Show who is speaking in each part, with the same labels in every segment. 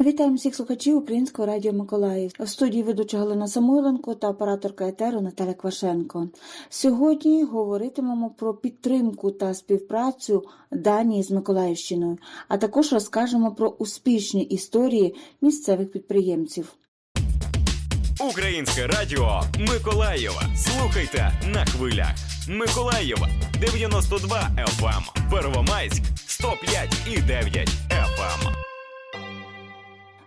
Speaker 1: Вітаємо всіх слухачів Українського радіо Миколаїв. В студії ведуча Галина Самойленко та операторка етеру Наталя Квашенко. Сьогодні говоритимемо про підтримку та співпрацю Данії з Миколаївщиною, а також розкажемо про успішні історії місцевих підприємців.
Speaker 2: Українське радіо Миколаєва. Слухайте на хвилях. Миколаєва 92 FM, Первомайськ 105 і 9 FM.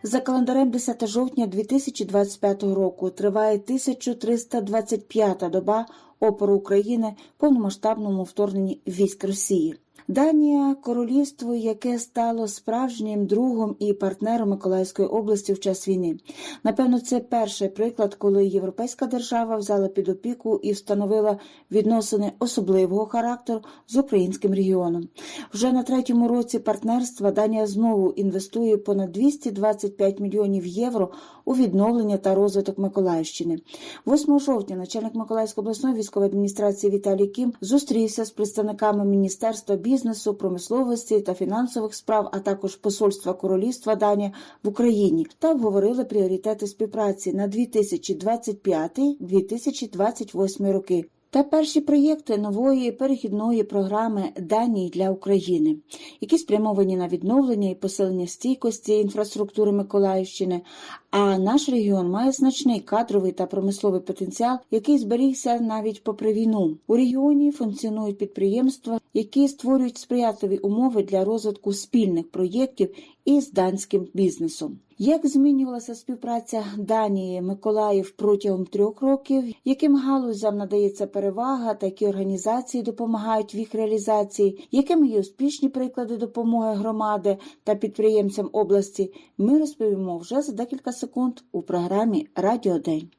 Speaker 1: За календарем 10 жовтня 2025 року триває 1325-та доба опору України повномасштабному вторгненні військ Росії. Данія королівство, яке стало справжнім другом і партнером Миколаївської області в час війни. Напевно, це перший приклад, коли європейська держава взяла під опіку і встановила відносини особливого характеру з українським регіоном. Вже на третьому році партнерства Данія знову інвестує понад 225 мільйонів євро у відновлення та розвиток Миколаївщини. 8 жовтня начальник Миколаївської обласної військової адміністрації Віталій Кім зустрівся з представниками Міністерства бізнесу, промисловості та фінансових справ, а також Посольства Королівства Данія в Україні та обговорили пріоритети співпраці на 2025-2028 роки. Та перші проєкти нової перехідної програми Данії для України, які спрямовані на відновлення і посилення стійкості інфраструктури Миколаївщини. А наш регіон має значний кадровий та промисловий потенціал, який зберігся навіть попри війну. У регіоні функціонують підприємства, які створюють сприятливі умови для розвитку спільних проєктів із данським бізнесом. Як змінювалася співпраця Данії Миколаїв протягом трьох років? Яким галузям надається перевага, та які організації допомагають в їх реалізації? Якими є успішні приклади допомоги громади та підприємцям області? Ми розповімо вже за декілька секунд у програмі Радіо День.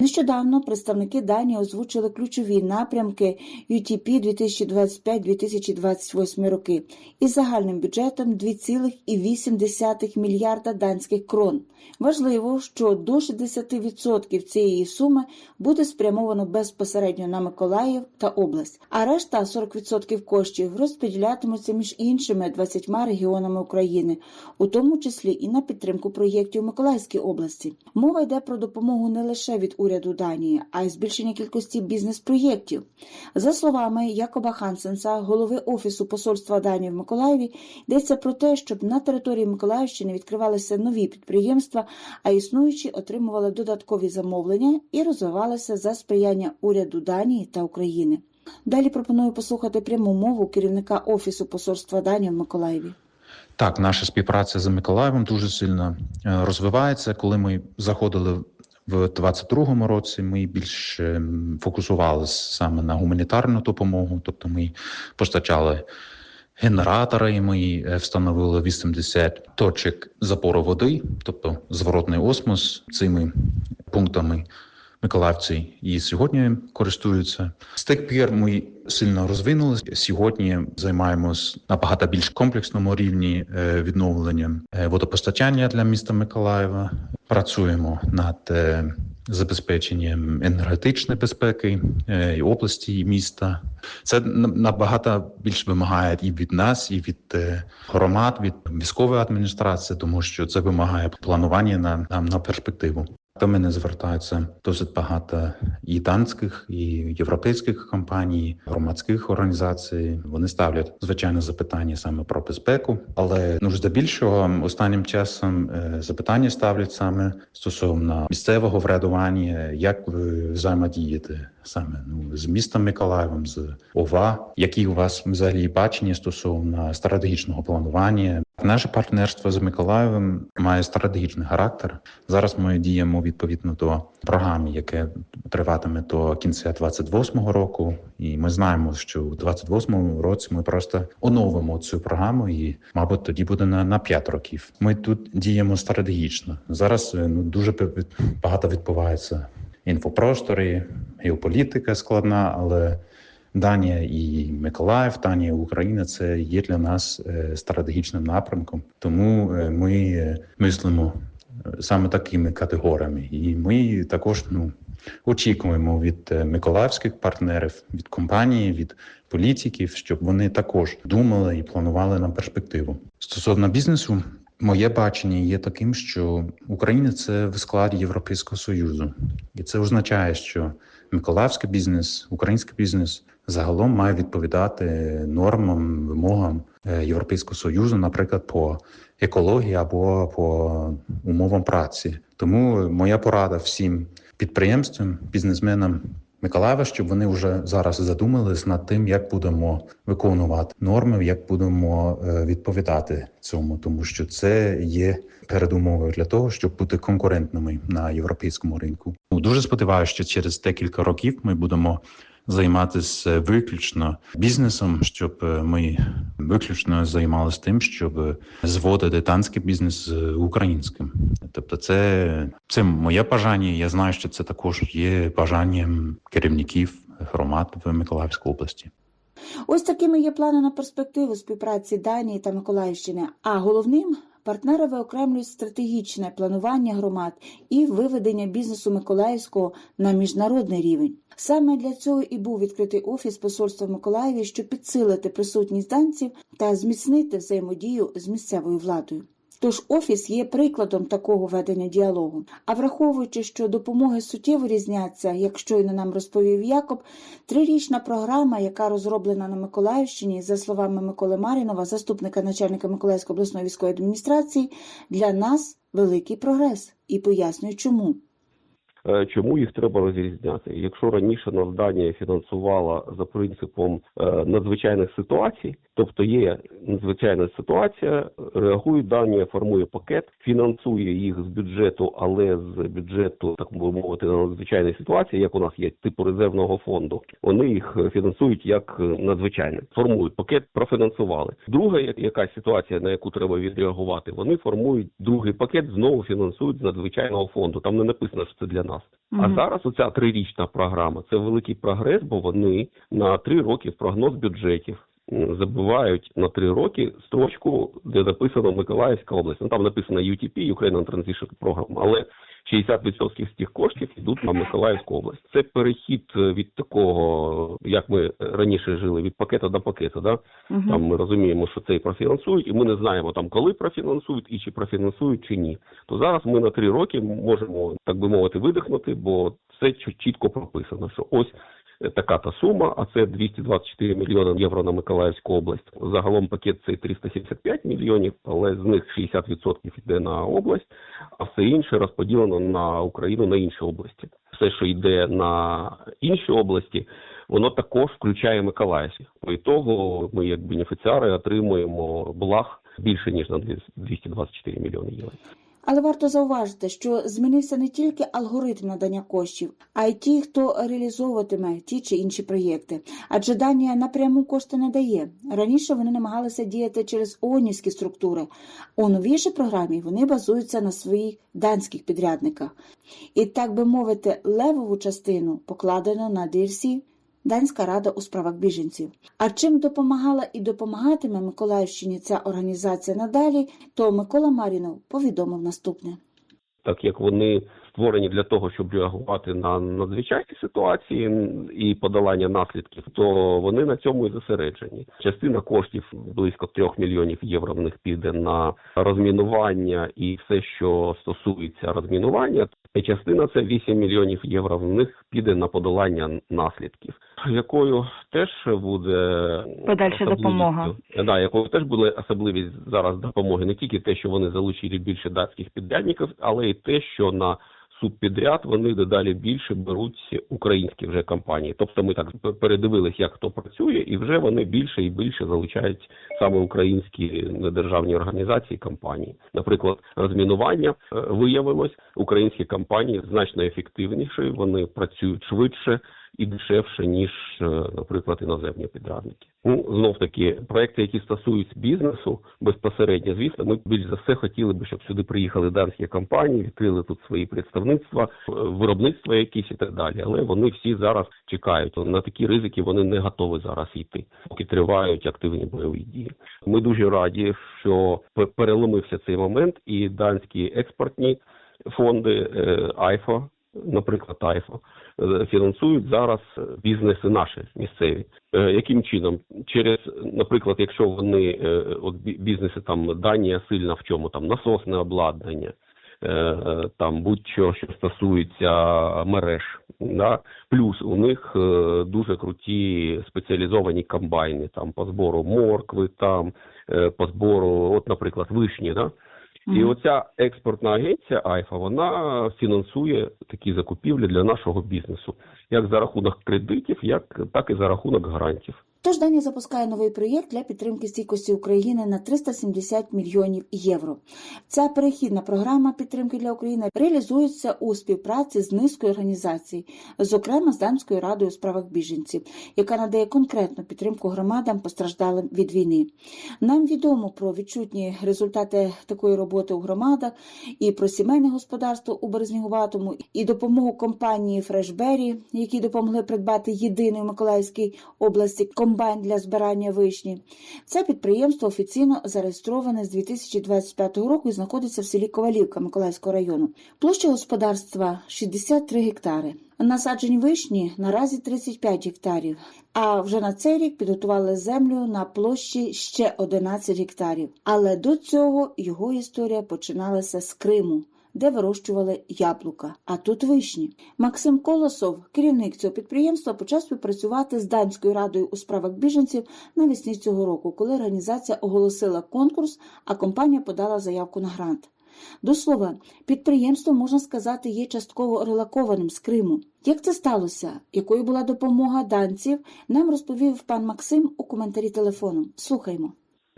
Speaker 1: Нещодавно представники Данії озвучили ключові напрямки UTP 2025-2028 роки із загальним бюджетом 2,8 мільярда данських крон. Важливо, що до 60% цієї суми буде спрямовано безпосередньо на Миколаїв та область, а решта 40% коштів розподілятимуться між іншими 20 регіонами України, у тому числі і на підтримку проєктів Миколаївській області. Мова йде про допомогу не лише від уряду Данії, а й збільшення кількості бізнес-проєктів. За словами Якоба Хансенса, голови офісу посольства Данії в Миколаєві, йдеться про те, щоб на території Миколаївщини відкривалися нові підприємства, а існуючі отримували додаткові замовлення і розвивалися за сприяння уряду Данії та України. Далі пропоную послухати пряму мову керівника офісу посольства Данії в Миколаєві.
Speaker 3: Так, наша співпраця з Миколаєвом дуже сильно е, розвивається. Коли ми заходили в 22-му році, ми більш фокусувалися саме на гуманітарну допомогу, тобто ми постачали генератори, ми е, встановили 80 точок запору води, тобто зворотний осмос цими пунктами. Миколаївці і сьогодні користуються з тих пір. Ми сильно розвинулися. Сьогодні займаємось набагато більш комплексному рівні е, відновленням е, водопостачання для міста Миколаєва. Працюємо над е, забезпеченням енергетичної безпеки і області і міста. Це набагато більш вимагає і від нас, і від громад, від військової адміністрації, тому що це вимагає планування на, на, на перспективу. До мене звертаються досить багато і данських, і європейських компаній, громадських організацій. Вони ставлять звичайно запитання саме про безпеку, але ну здебільшого останнім часом запитання ставлять саме стосовно місцевого врядування, як ви взаємодієте саме ну з містом Миколаєвом, з ОВА, які у вас взагалі бачення стосовно стратегічного планування. Наше партнерство з Миколаєвом має стратегічний характер. Зараз ми діємо відповідно до програми, яке триватиме до кінця 28-го року. І ми знаємо, що у 28-му році ми просто оновимо цю програму, і мабуть тоді буде на на 5 років. Ми тут діємо стратегічно. Зараз ну дуже багато відбувається інфопросторі, геополітика складна, але Данія і Миколаїв, Данія Україна це є для нас стратегічним напрямком. Тому ми мислимо саме такими категоріями, і ми також ну очікуємо від миколаївських партнерів, від компанії, від політиків, щоб вони також думали і планували на перспективу стосовно бізнесу. Моє бачення є таким, що Україна це в складі Європейського Союзу, і це означає, що миколаївський бізнес, український бізнес загалом має відповідати нормам, вимогам е, Європейського Союзу, наприклад, по екології або по умовам праці. Тому моя порада всім підприємствам, бізнесменам Миколаєва, щоб вони вже зараз задумались над тим, як будемо виконувати норми, як будемо е, відповідати цьому, тому що це є передумовою для того, щоб бути конкурентними на європейському ринку. Ну, Дуже сподіваюся, що через декілька років ми будемо займатися виключно бізнесом, щоб е, ми виключно займалися тим, щоб зводити танський бізнес з українським. Тобто, це, це моє бажання. Я знаю, що це також є бажанням керівників громад в Миколаївській області.
Speaker 1: Ось такими є плани на перспективу співпраці Данії та Миколаївщини. А головним партнери виокремлюють стратегічне планування громад і виведення бізнесу Миколаївського на міжнародний рівень. Саме для цього і був відкритий офіс посольства Миколаєві, щоб підсилити присутність данців та зміцнити взаємодію з місцевою владою. Тож офіс є прикладом такого ведення діалогу. А враховуючи, що допомоги суттєво різняться, як щойно нам розповів Якоб, трирічна програма, яка розроблена на Миколаївщині, за словами Миколи Марінова, заступника начальника Миколаївської обласної військової адміністрації, для нас великий прогрес і пояснює, чому.
Speaker 4: Е, Чому їх треба розрізняти? Якщо раніше нас Данія фінансувала за принципом е, надзвичайних ситуацій, тобто є надзвичайна ситуація, реагує Данія, формує пакет, фінансує їх з бюджету, але з бюджету, так би мовити, на надзвичайні ситуації, як у нас є типу резервного фонду, вони їх фінансують як надзвичайне, формують пакет, профінансували. Друга якась ситуація, на яку треба відреагувати, вони формують другий пакет, знову фінансують з надзвичайного фонду. Там не написано, що це для нас. А зараз оця трирічна програма це великий прогрес, бо вони на три роки в прогноз бюджетів м, забивають на три роки строчку, де написано Миколаївська область. Ну там написано UTP, Ukrainian Transition Program, але 60% з тих коштів йдуть на Миколаївську область. Це перехід е, від такого, як ми раніше жили, від пакета до пакету. Да? Там ми розуміємо, що це і профінансують, і ми не знаємо там, коли профінансують і чи профінансують чи ні. То зараз ми на три роки можемо, так би мовити, видихнути, бо чіт- чітко прописано, що ось е, така та сума, а це 224 мільйони євро на Миколаївську область. Загалом пакет це 375 мільйонів, але з них 60% йде на область, а все інше розподілено на Україну на інші області. Все, що йде на інші області, воно також включає Миколаївський. По ітогу ми, як бенефіціари, отримуємо благ більше ніж на 224 мільйони євро.
Speaker 1: Але варто зауважити, що змінився не тільки алгоритм надання коштів, а й ті, хто реалізовуватиме ті чи інші проєкти. Адже Данія напряму кошти не дає. Раніше вони намагалися діяти через ООНівські структури. У новішій програмі вони базуються на своїх данських підрядниках. І, так би мовити, левову частину покладено на DRC – Данська рада у справах біженців. А чим допомагала і допомагатиме Миколаївщині ця організація надалі, то Микола Марінов повідомив наступне.
Speaker 4: так як вони створені для того, щоб реагувати на надзвичайні ситуації і подолання наслідків, то вони на цьому і зосереджені. Частина коштів близько трьох мільйонів євро в них піде на розмінування і все, що стосується розмінування. І частина це 8 мільйонів євро. В них піде на подолання наслідків, якою теж буде
Speaker 5: Подальша допомога.
Speaker 4: Да, якою теж буде особливість зараз допомоги не тільки те, що вони залучили більше датських підрядників, але й те, що на субпідряд вони дедалі більше беруть українські вже компанії. Тобто ми так передивились, як хто працює, і вже вони більше і більше залучають саме українські недержавні організації компанії. Наприклад, розмінування е, виявилось, українські компанії значно ефективніші, вони працюють швидше і дешевше, ніж, е, наприклад, іноземні підрядники. Ну знов таки проекти, які стосуються бізнесу безпосередньо, звісно, ми більш за все хотіли би, щоб сюди приїхали данські компанії, відкрили тут свої представництва, е, виробництва якісь і так далі. Але вони всі зараз чекають на такі ризики. Вони не готові зараз йти, поки тривають активні бойові дії. Ми дуже раді, що пе- переломився цей момент, і данські експортні фонди е, АЙФО наприклад, Айфа, е, фінансують зараз бізнеси наші місцеві. Е, Яким чином? Через, наприклад, якщо вони е, от бізнеси там Данія сильна в чому там насосне обладнання, там будь-що, що стосується мереж. Да? Плюс у них дуже круті спеціалізовані комбайни там по збору моркви, там по збору, от, наприклад, вишні. Да? І оця експортна агенція Айфа вона фінансує такі закупівлі для нашого бізнесу, як за рахунок кредитів, як так і за рахунок гарантів.
Speaker 1: Тож Данія запускає новий проєкт для підтримки стійкості України на 370 мільйонів євро. Ця перехідна програма підтримки для України реалізується у співпраці з низкою організацій, зокрема з Данською радою у справах біженців, яка надає конкретну підтримку громадам, постраждалим від війни. Нам відомо про відчутні результати такої роботи у громадах і про сімейне господарство у Березнігуватому, і допомогу компанії Фрешбері, які допомогли придбати єдиний у Миколаївській області комбайн для збирання вишні. Це підприємство офіційно зареєстроване з 2025 року і знаходиться в селі Ковалівка Миколаївського району. Площа господарства 63 гектари. Насаджень вишні наразі 35 гектарів. А вже на цей рік підготували землю на площі ще 11 гектарів. Але до цього його історія починалася з Криму. Де вирощували яблука, а тут вишні. Максим Колосов, керівник цього підприємства, почав співпрацювати з Данською радою у справах біженців навесні цього року, коли організація оголосила конкурс, а компанія подала заявку на грант. До слова, підприємство, можна сказати, є частково релакованим з Криму. Як це сталося? Якою була допомога данців? Нам розповів пан Максим у коментарі телефоном. Слухаймо.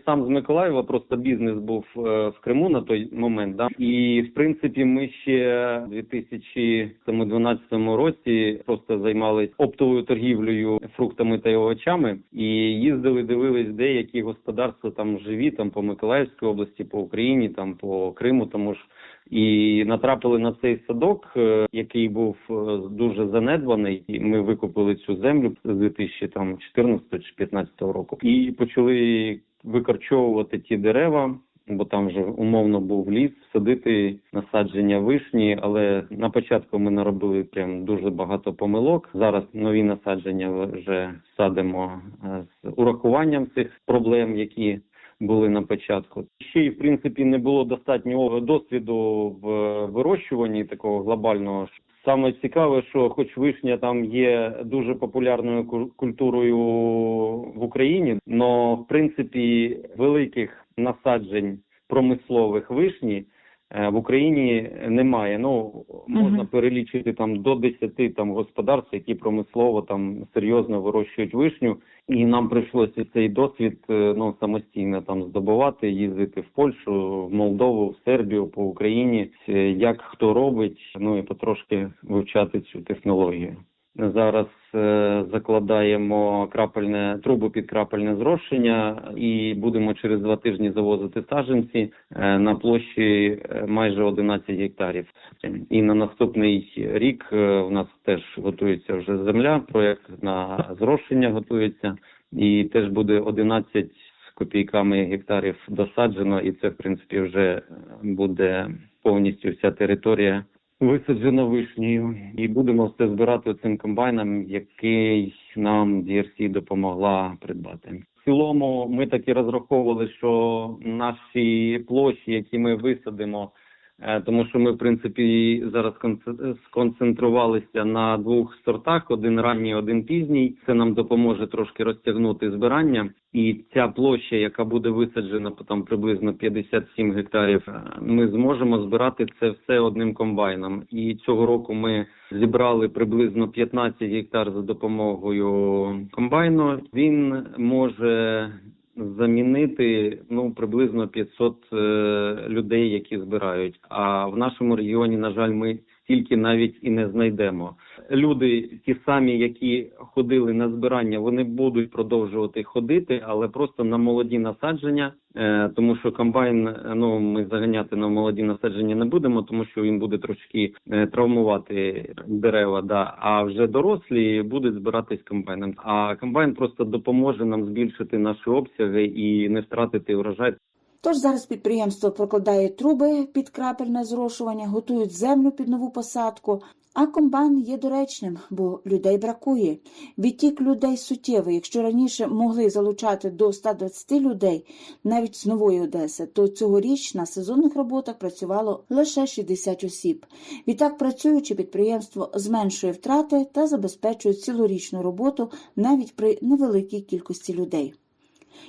Speaker 5: Сам з Миколаєва просто бізнес був е, в Криму на той момент. Да? І в принципі, ми ще в 2012 році просто займалися оптовою торгівлею фруктами та овочами і їздили, дивились, де які господарства там живі, там по Миколаївській області, по Україні, там по Криму, тому ж. І натрапили на цей садок, е, який був е, дуже занедбаний. І ми викупили цю землю з 2014 чи 2015 року і почали викорчовувати ті дерева, бо там вже умовно був ліс, садити насадження вишні. Але на початку ми наробили прям дуже багато помилок. Зараз нові насадження вже садимо е, з урахуванням цих проблем, які були на початку. Ще й в принципі не було достатнього досвіду в вирощуванні такого глобального. Саме цікаве, що хоч вишня там є дуже популярною ку- культурою в Україні, але в принципі великих насаджень промислових вишні в Україні немає. Ну можна
Speaker 1: Мгм.
Speaker 5: перелічити там до 10 там господарств, які промислово там серйозно вирощують вишню. І нам прийшлося цей досвід е, ну самостійно там здобувати, їздити в Польщу, в Молдову, в Сербію, по Україні, е, як хто робить, ну і потрошки вивчати цю технологію. Зараз е, закладаємо крапельне трубу під крапельне зрошення і будемо через два тижні завозити саджанці е, на площі е, майже 11 гектарів. І на наступний рік у нас теж готується вже земля. Проект на зрошення готується, і теж буде 11 з копійками гектарів досаджено, і це в принципі вже буде повністю вся територія висаджена вишнею. І будемо все збирати цим комбайном, який нам DRC допомогла придбати. В цілому ми так розраховували, що наші площі, які ми висадимо, тому що ми в принципі зараз конце- сконцентрувалися на двох сортах: один ранній, один пізній. Це нам допоможе трошки розтягнути збирання. І ця площа, яка буде висаджена там приблизно 57 гектарів, е, ми зможемо збирати це все одним комбайном. І цього року ми зібрали приблизно 15 гектар за допомогою комбайну. Він може замінити ну приблизно 500 е, людей, які збирають. А в нашому регіоні, на жаль, ми тільки навіть і не знайдемо. Люди, ті самі, які ходили на збирання, вони будуть продовжувати ходити, але просто на молоді насадження, е, тому що комбайн, е, ну ми заганяти на молоді насадження не будемо, тому що він буде трошки е, травмувати дерева. Да, а вже дорослі будуть збиратись комбайном. А комбайн просто допоможе нам збільшити наші обсяги і не втратити урожай.
Speaker 1: Тож зараз підприємство прокладає труби під крапельне зрошування, готують землю під нову посадку. А комбайн є доречним, бо людей бракує. Відтік людей суттєвий. Якщо раніше могли залучати до 120 людей, навіть з нової Одеси, то цьогоріч на сезонних роботах працювало лише 60 осіб. Відтак, працюючи, підприємство зменшує втрати та забезпечує цілорічну роботу навіть при невеликій кількості людей.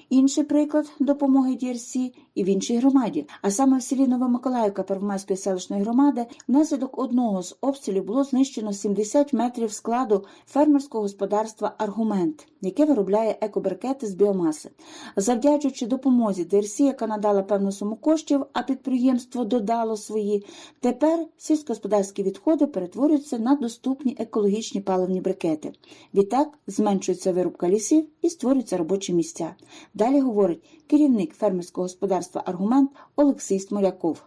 Speaker 1: Інший приклад допомоги DRC і в іншій громаді, а саме в селі Новомиколаївка Первомайської селищної громади, внаслідок одного з обстрілів було знищено 70 метрів складу фермерського господарства Аргумент, яке виробляє екобрикети з біомаси. Завдячуючи допомозі DRC, яка надала певну суму коштів, а підприємство додало свої, тепер сільськогосподарські відходи перетворюються на доступні екологічні паливні брикети. Відтак зменшується вирубка лісів і створюються робочі місця. Далі говорить керівник фермерського господарства Аргумент Олексій Смоляков.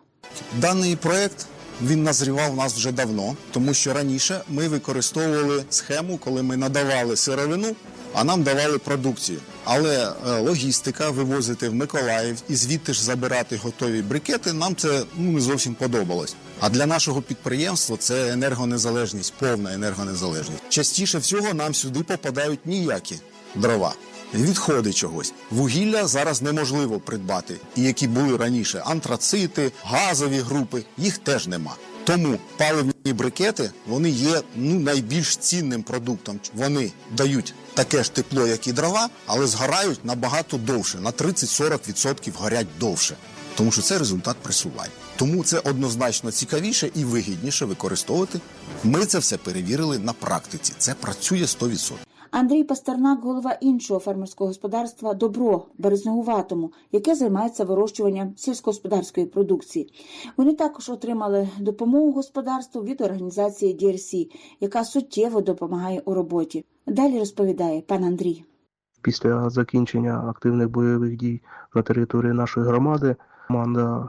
Speaker 6: Даний проект він назрівав у нас вже давно, тому що раніше ми використовували схему, коли ми надавали сировину, а нам давали продукцію. Але е, логістика вивозити в Миколаїв і звідти ж забирати готові брикети, нам це ну, не зовсім подобалось. А для нашого підприємства це енергонезалежність, повна енергонезалежність. Частіше всього нам сюди попадають ніякі дрова. Відходи чогось. Вугілля зараз неможливо придбати. І які були раніше антрацити, газові групи, їх теж нема. Тому паливні брикети вони є ну, найбільш цінним продуктом. Вони дають таке ж тепло, як і дрова, але згорають набагато довше, на 30-40% горять довше. Тому що це результат пресування. Тому це однозначно цікавіше і вигідніше використовувати. Ми це все перевірили на практиці. Це працює 100%.
Speaker 1: Андрій Пастернак, голова іншого фермерського господарства Добро Березнегуватому, яке займається вирощуванням сільськогосподарської продукції. Вони також отримали допомогу господарству від організації DRC, яка суттєво допомагає у роботі. Далі розповідає пан Андрій.
Speaker 7: Після закінчення активних бойових дій на території нашої громади команда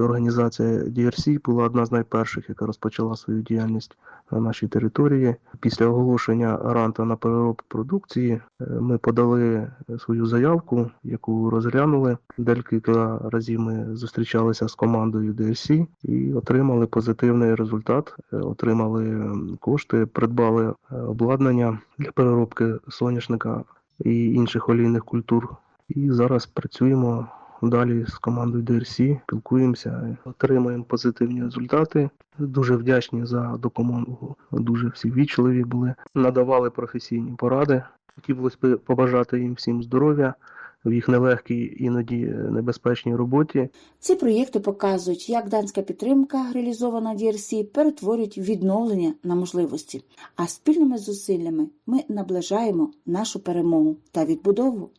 Speaker 7: організація DRC була одна з найперших, яка розпочала свою діяльність на нашій території. Після оголошення гранта на переробку продукції е, ми подали свою заявку, яку розглянули. Декілька разів ми зустрічалися з командою DRC і отримали позитивний результат. Е, Отримали кошти, придбали е, обладнання для переробки соняшника і інших олійних культур. І зараз працюємо далі з командою DRC, спілкуємося, отримуємо позитивні результати. Дуже вдячні за допомогу. Дуже всі вічливі були, надавали професійні поради. Хотілося б побажати їм всім здоров'я в їх нелегкій, іноді небезпечній роботі.
Speaker 1: Ці проєкти показують, як данська підтримка, реалізована DRC, перетворюють відновлення на можливості. А спільними зусиллями ми наближаємо нашу перемогу та відбудову.